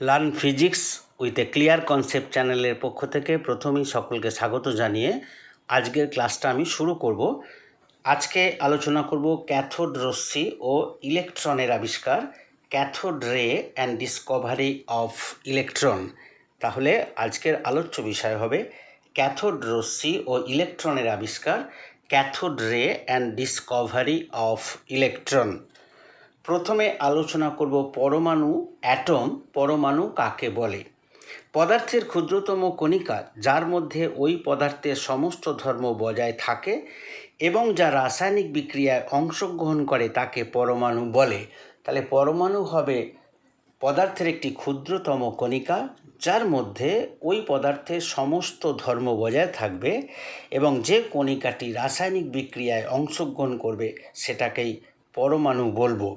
Learn physics with a clear concept চ্যানেলের পক্ষ থেকে প্রথমেই সকলকে স্বাগত জানিয়ে আজকের ক্লাসটা আমি শুরু করব। আজকে আলোচনা করব ক্যাথোড রশ্মি ও ইলেকট্রনের আবিষ্কার, cathode ray and Discovery of electron. তাহলে আজকের আলোচ্য বিষয় হবে ক্যাথোড রশ্মি ও ইলেকট্রনের আবিষ্কার, cathode ray and Discovery of electron. প্রথমে আলোচনা করব পরমাণু অ্যাটম, পরমাণু কাকে বলে? পদার্থের ক্ষুদ্রতম কণিকা, যার মধ্যে ওই পদার্থের সমস্ত ধর্ম বজায় থাকে এবং যা রাসায়নিক বিক্রিয়ায় অংশগ্রহণ করে তাকে পরমাণু বলে। তাহলে পরমাণু হবে পদার্থের একটি ক্ষুদ্রতম কণিকা, যার মধ্যে ওই পদার্থের সমস্ত ধর্ম বজায় থাকবে এবং যে কণিকাটি রাসায়নিক বিক্রিয়ায় অংশগ্রহণ করবে, সেটাকেই পরমাণু বলব।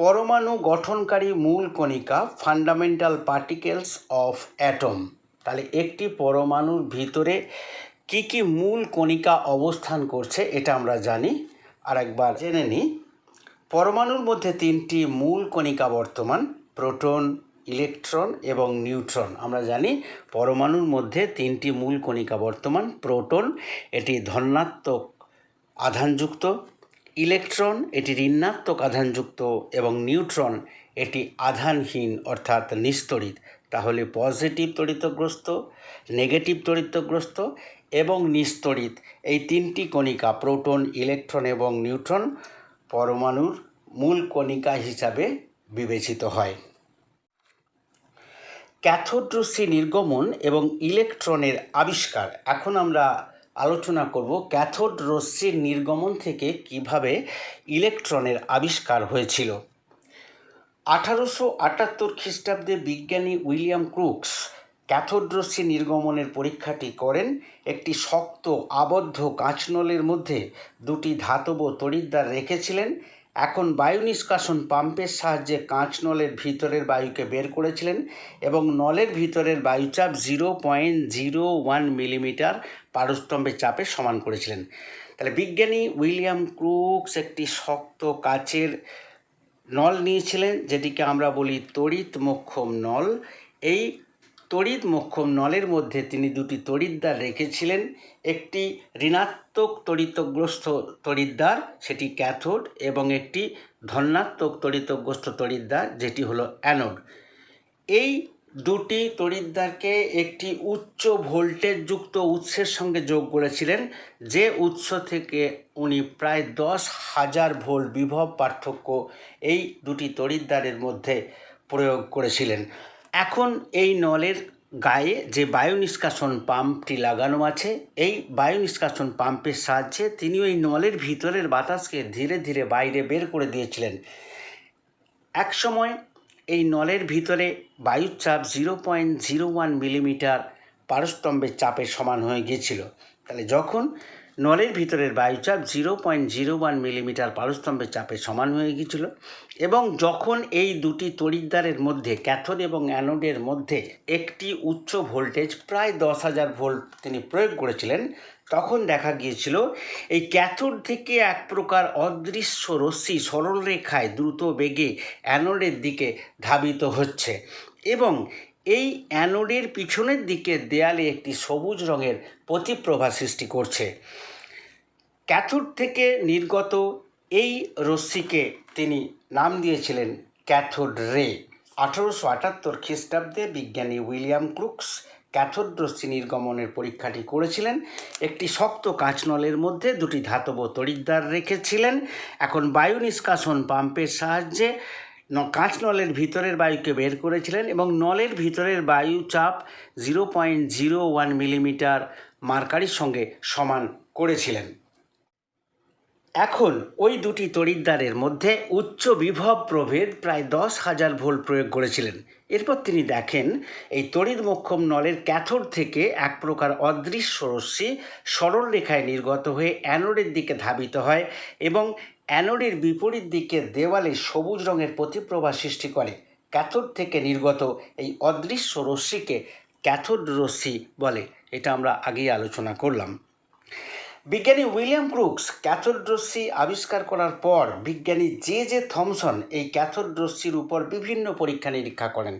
পরমাণু গঠনকারী মূল কণিকা ফান্ডামেন্টাল পার্টিকেলস অফ অ্যাটম তাহলে একটি পরমাণুর ভিতরে কি কি মূল কণিকা অবস্থান করছে, এটা আমরা জানি। আর একবার জেনে নিই। পরমাণুর মধ্যে তিনটি মূল কণিকা বর্তমান, প্রোটন, ইলেকট্রন এবং নিউট্রন। আমরা জানি পরমাণুর মধ্যে তিনটি মূল কণিকা বর্তমান, প্রোটন, এটি ধনাত্মক আধানযুক্ত ইলেকট্রন এটি ঋণাত্মক আধানযুক্ত এবং নিউট্রন এটি আধানহীন অর্থাৎ নিস্তড়িত। তাহলে পজিটিভ তড়িতগ্রস্ত নেগেটিভ তড়িতগ্রস্ত এবং নিস্তড়িত এই তিনটি কণিকা প্রোটন, ইলেকট্রন এবং নিউট্রন পরমাণুর মূল কণিকা হিসাবে বিবেচিত হয়। ক্যাথোড নির্গমন এবং ইলেকট্রনের আবিষ্কার। এখন আমরা আলোচনা করব ক্যাথোড রশ্মির নির্গমন থেকে কীভাবে ইলেকট্রনের আবিষ্কার হয়েছিল। আঠারোশো আটাত্তর খ্রিস্টাব্দে বিজ্ঞানী উইলিয়াম ক্রুকস ক্যাথোড রশ্মি নির্গমনের পরীক্ষাটি করেন একটি শক্ত, আবদ্ধ কাঁচনলের মধ্যে দুটি ধাতব তড়িদ্দার রেখেছিলেন এখন বায়ু নিষ্কাশন পাম্পের সাহায্যে কাঁচ নলের ভিতরের বায়ুকে বের করেছিলেন এবং নলের ভিতরের বায়ুচাপ zero point zero one millimetre পারস্তম্ভের চাপে সমান করেছিলেন। তাহলে বিজ্ঞানী উইলিয়াম ক্রুকস একটি শক্ত কাচের নল নিয়েছিলেন, যেটিকে আমরা বলি তড়িৎ মোক্ষম নল। এই তড়িৎ মোক্ষম নলের মধ্যে তিনি দুটি তড়িৎদ্বার রেখেছিলেন। একটি ঋণাত্মক তড়িতগ্রস্ত তড়িৎদ্বার, সেটি ক্যাথোড, এবং একটি ধনাত্মক তড়িতগ্রস্ত তড়িৎদ্বার, যেটি হলো অ্যানোড। এই দুটি তড়িৎদ্বারকে একটি উচ্চ ভোল্টেজযুক্ত উৎসের সঙ্গে যোগ করেছিলেন, যে উৎস থেকে উনি প্রায় দশ হাজার ভোল্ট বিভব পার্থক্য এই দুটি তড়িৎদ্বারের মধ্যে প্রয়োগ করেছিলেন। এখন এই নলের গায়ে যে বায়ু নিষ্কাশন পাম্পটি লাগানো আছে, এই বায়ু নিষ্কাশন পাম্পের সাহায্যে তিনি ওই নলের ভিতরের বাতাসকে ধীরে ধীরে বাইরে বের করে দিয়েছিলেন। একসময় এই নলের ভিতরে বায়ুর চাপ zero point zero one millimetre পারস্তম্ভের চাপের সমান হয়ে গিয়েছিল। তাহলে যখন নলের ভিতরের বায়ুচাপ zero point zero one millimetre পারস্তম্ভের চাপে সমান হয়ে গিয়েছিল এবং যখন এই দুটি তড়িৎদ্বারের মধ্যে, ক্যাথোড এবং অ্যানোডের মধ্যে একটি উচ্চ ভোল্টেজ, প্রায় দশ হাজার ভোল্ট তিনি প্রয়োগ করেছিলেন, তখন দেখা গিয়েছিল এই ক্যাথোড থেকে এক প্রকার অদৃশ্য রশ্মি সরলরেখায় দ্রুত বেগে অ্যানোডের দিকে ধাবিত হচ্ছে এবং এই অ্যানোডের পিছনের দিকে দেয়ালে একটি সবুজ রঙের প্রতিপ্রভা সৃষ্টি করছে। ক্যাথোড থেকে নির্গত এই রশ্মিকে তিনি নাম দিয়েছিলেন ক্যাথোড রে। আঠারোশো আটাত্তর খ্রিস্টাব্দে বিজ্ঞানী উইলিয়াম ক্রুকস ক্যাথোড রশ্মি নির্গমনের পরীক্ষাটি করেছিলেন। একটি শক্ত কাঁচনলের মধ্যে দুটি ধাতব তড়িৎদ্বার রেখেছিলেন। এখন বায়ু নিষ্কাশন পাম্পের সাহায্যে কাঁচ নলের ভিতরের বায়ুকে বের করেছিলেন এবং নলের ভিতরের বায়ু চাপ zero point zero one millimetre মার্কারির সঙ্গে সমান করেছিলেন। এখন ওই দুটি তড়িৎদ্বারের মধ্যে উচ্চ বিভব প্রভেদ প্রায় দশ হাজার ভোল্ট প্রয়োগ করেছিলেন। এরপর তিনি দেখেন, এই তড়িৎ মোক্ষম নলের ক্যাথোড থেকে এক প্রকার অদৃশ্য রশ্মি সরল রেখায় নির্গত হয়ে অ্যানোডের দিকে ধাবিত হয় এবং অ্যানোডের বিপরীত দিকে দেওয়ালে সবুজ রঙের প্রতিপ্রভা সৃষ্টি করে। ক্যাথোড থেকে নির্গত এই অদৃশ্য রশ্মিকে ক্যাথোড রশ্মি বলে। এটা আমরা আগেই আলোচনা করলাম। বিজ্ঞানী উইলিয়াম ক্রুকস ক্যাথোড রশ্মি আবিষ্কার করার পর বিজ্ঞানী জে জে থমসন এই ক্যাথোড রশ্মির উপর বিভিন্ন পরীক্ষা নিরীক্ষা করেন।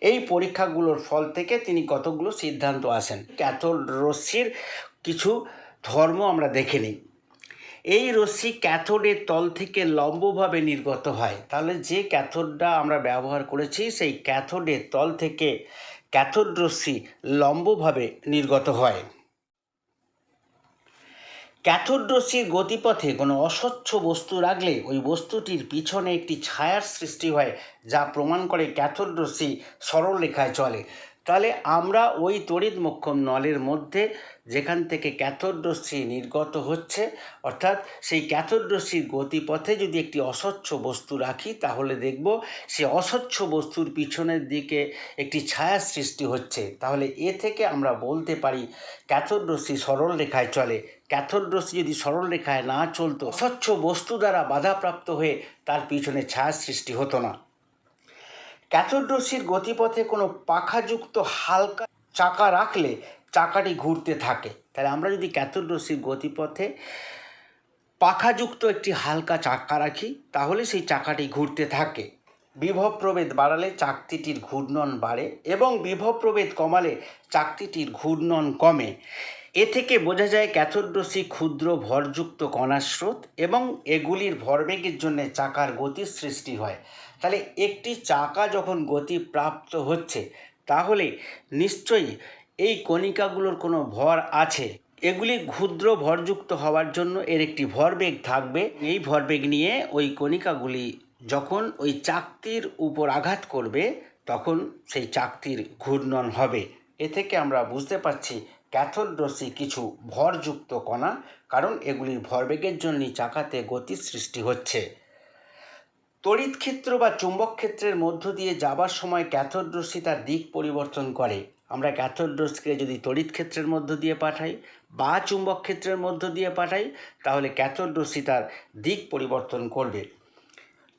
এই পরীক্ষাগুলোর ফল থেকে তিনি কতগুলো সিদ্ধান্ত আসেন ক্যাথোড রশ্মির কিছু ধর্ম আমরা দেখে নিই। এই রশ্মি ক্যাথোডের তল থেকে লম্বভাবে নির্গত হয়। তাহলে যে ক্যাথোডটা আমরা ব্যবহার করেছি, সেই ক্যাথোডের তল থেকে ক্যাথোড রশ্মি লম্বভাবে নির্গত হয়। ক্যাথোড রশ্মির গতিপথে কোনো অস্বচ্ছ বস্তু রাখলে ওই বস্তুটির পিছনে একটি ছায়ার সৃষ্টি হয়, যা প্রমাণ করে ক্যাথোড্রসি সরলরেখায় সরল রেখায় চলে। তাহলে আমরা ওই তড়িৎ মোক্ষম নলের মধ্যে যেখান থেকে ক্যাথোড্রশ্মি নির্গত হচ্ছে, অর্থাৎ সেই ক্যাথোড্রশ্মির গতিপথে যদি একটি অস্বচ্ছ বস্তু রাখি, তাহলে দেখব সে অস্বচ্ছ বস্তুর পিছনের দিকে একটি ছায়া সৃষ্টি হচ্ছে। তাহলে এ থেকে আমরা বলতে পারি ক্যাথোড্রশ্মি সরল রেখায় চলে। ক্যাথোড্রশ্মি যদি সরল রেখায় না চলতো, অস্বচ্ছ বস্তু দ্বারা বাধাপ্রাপ্ত হয়ে তার পিছনে ছায়া সৃষ্টি হতো না। ক্যাথোড রশ্মির গতিপথে কোনো পাখাযুক্ত হালকা চাকা রাখলে চাকাটি ঘুরতে থাকে। তাহলে আমরা যদি ক্যাথোড রশ্মির গতিপথে পাখাযুক্ত একটি হালকা চাকা রাখি, তাহলে সেই চাকাটি ঘুরতে থাকে। বিভব প্রভেদ বাড়ালে চাকতিটির ঘূর্ণন বাড়ে এবং বিভব প্রভেদ কমালে চাকতিটির ঘূর্ণন কমে। এ থেকে বোঝা যায় ক্যাথোড রশ্মি ক্ষুদ্র ভরযুক্ত কণার স্রোত এবং এগুলির ভরবেগের জন্য চাকার গতির সৃষ্টি হয়। তাহলে একটি চাকা যখন গতি প্রাপ্ত হচ্ছে, তাহলে নিশ্চয়ই এই কণিকাগুলোর কোনো ভর আছে। এগুলি ক্ষুদ্র ভরযুক্ত হওয়ার জন্য এর একটি ভরবেগ থাকবে। এই ভরবেগ নিয়ে ওই কণিকাগুলি যখন ওই চাকতির উপর আঘাত করবে, তখন সেই চাকতির ঘূর্ণন হবে। এ থেকে আমরা বুঝতে পারছি ক্যাথোড রশ্মি কিছু ভরযুক্ত কণা, কারণ এগুলির ভরবেগের জন্যই চাকাতে গতির সৃষ্টি হচ্ছে। তড়িৎ ক্ষেত্র বা চুম্বক ক্ষেত্রের মধ্য দিয়ে যাবার সময় ক্যাথোড রশ্মি তার দিক পরিবর্তন করে। আমরা ক্যাথোড রশ্মিকে যদি তড়িৎ ক্ষেত্রের মধ্য দিয়ে পাঠাই বা চুম্বক ক্ষেত্রের মধ্য দিয়ে পাঠাই, তাহলে ক্যাথোড রশ্মি তার দিক পরিবর্তন করবে।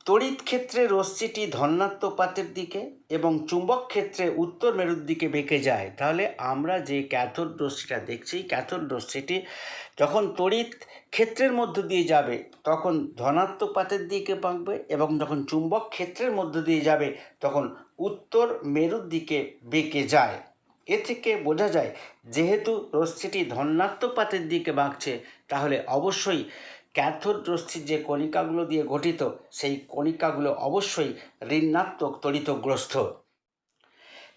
তড়িৎ ক্ষেত্রে রশ্মিটি ধনাত্মক পাতের দিকে এবং চুম্বক ক্ষেত্রে উত্তর মেরুর দিকে বেঁকে যায়। তাহলে আমরা যে ক্যাথোড রশ্মিটা দেখছি, ক্যাথোড রশ্মিটি যখন তড়িৎ ক্ষেত্রের মধ্য দিয়ে যাবে, তখন ধনাত্মক পাতের দিকে বাঁকবে এবং যখন চুম্বক ক্ষেত্রের মধ্য দিয়ে যাবে, তখন উত্তর মেরুর দিকে বেঁকে যায়। এ থেকে বোঝা যায়, যেহেতু রশ্মিটি ধনাত্মক পাতের দিকে বাঁকছে, তাহলে অবশ্যই ক্যাথোড রশ্মির যে কণিকাগুলো দিয়ে গঠিত, সেই কণিকাগুলো অবশ্যই ঋণাত্মক তড়িতগ্রস্ত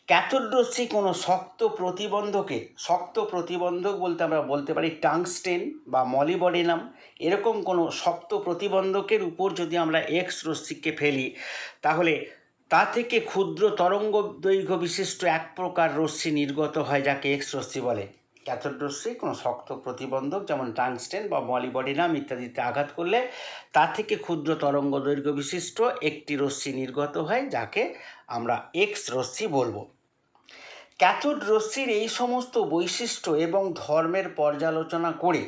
ক্যাথোড রশ্মি কোনো শক্ত প্রতিবন্ধকে, শক্ত প্রতিবন্ধক বলতে আমরা বলতে পারি টাংস্টেন বা মলিবডিনাম, এরকম কোনো শক্ত প্রতিবন্ধকের উপর যদি আমরা এক্স রশ্মিকে ফেলি, তাহলে তা থেকে ক্ষুদ্র তরঙ্গ দৈর্ঘ্য বিশিষ্ট এক প্রকার রশ্মি নির্গত হয়, যাকে এক্স রশ্মি বলে। ক্যাথোড রশ্মি কোনো শক্ত প্রতিবন্ধক যেমন টাংস্টেন বা মলিবডিনাম ইত্যাদিতে আঘাত করলে তা থেকে ক্ষুদ্র তরঙ্গ দৈর্ঘ্য বিশিষ্ট একটি রশ্মি নির্গত হয়, যাকে আমরা এক্স রশ্মি বলব। ক্যাথোড রশ্মির এই সমস্ত বৈশিষ্ট্য এবং ধর্মের পর্যালোচনা করে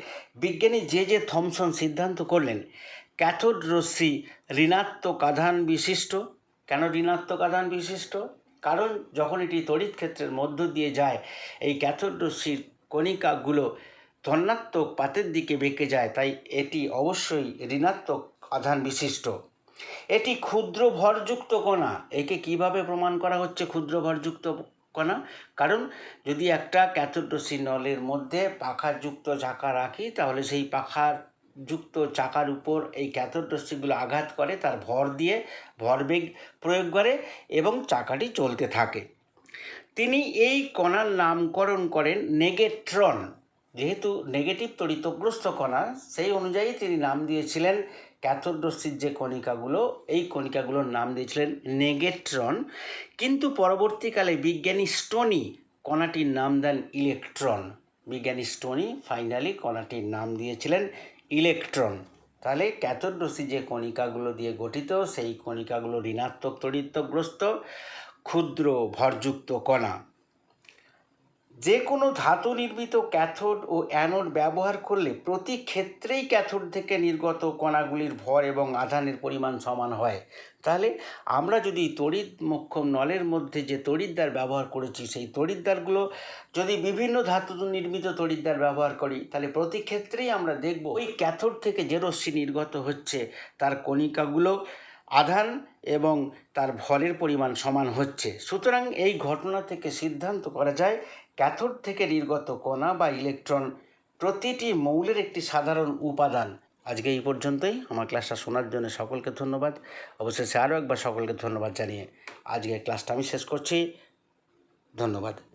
বিজ্ঞানী যে যে থমসন সিদ্ধান্ত করলেন ক্যাথোড রশ্মি ঋণাত্মক আধান বিশিষ্ট। কেন ঋণাত্মক আধান বিশিষ্ট? কারণ যখন এটি তড়িৎ ক্ষেত্রের মধ্য দিয়ে যায়, এই ক্যাথোড রশ্মির কণিকাগুলো ধনাত্মক পাতের দিকে বেঁকে যায়, তাই এটি অবশ্যই ঋণাত্মক আধান বিশিষ্ট। এটি ক্ষুদ্র ভরযুক্ত কণা। একে কীভাবে প্রমাণ করা হচ্ছে ক্ষুদ্র ভরযুক্ত কণা? কারণ যদি একটা ক্যাথোড রশ্মি নলের মধ্যে পাখাযুক্ত চাকা রাখি, তাহলে সেই পাখার যুক্ত চাকার উপর এই ক্যাথোড রশ্মিগুলো আঘাত করে, তার ভর দিয়ে ভরবেগ প্রয়োগ করে এবং চাকাটি চলতে থাকে। তিনি এই কণার নামকরণ করেন নেগেট্রন। যেহেতু নেগেটিভ তড়িতগ্রস্ত কণা, সেই অনুযায়ী তিনি নাম দিয়েছিলেন ক্যাথোড রশ্মির যে কণিকাগুলো, এই কণিকাগুলোর নাম দিয়েছিলেন নেগেট্রন। কিন্তু পরবর্তীকালে বিজ্ঞানী স্টোনি কণাটির নাম দেন ইলেকট্রন। বিজ্ঞানী স্টোনি ফাইনালি কণাটির নাম দিয়েছিলেন ইলেকট্রন। তাহলে ক্যাথোড রশ্মি যে কণিকাগুলো দিয়ে গঠিত, সেই কণিকাগুলো ঋণাত্মক তড়িতগ্রস্ত ক্ষুদ্র ভরযুক্ত কণা। যে কোনো ধাতু নির্মিত ক্যাথোড ও অ্যানোড ব্যবহার করলে প্রতি ক্ষেত্রেই ক্যাথোড থেকে নির্গত কণাগুলির ভর এবং আধানের পরিমাণ সমান হয়। তাহলে আমরা যদি তড়িৎ মোক্ষম নলের মধ্যে যে তড়িৎদ্বার ব্যবহার করেছি, সেই তড়িৎদ্বারগুলো যদি বিভিন্ন ধাতু নির্মিত তড়িৎদ্বার ব্যবহার করি, তাহলে প্রতি ক্ষেত্রেই আমরা দেখব ওই ক্যাথোড থেকে যে রশ্মি নির্গত হচ্ছে, তার কণিকাগুলো আধান এবং তার ভরের পরিমাণ সমান হচ্ছে। সুতরাং এই ঘটনা থেকে সিদ্ধান্ত করা যায়, ক্যাথোড থেকে নির্গত কণা বা ইলেকট্রন প্রতিটি মৌলের একটি সাধারণ উপাদান। আজকে এই পর্যন্তই। আমার ক্লাসটা শোনার জন্য সকলকে ধন্যবাদ। অবশেষে আরও একবার সকলকে ধন্যবাদ জানিয়ে আজকে ক্লাসটা আমি শেষ করছি। ধন্যবাদ।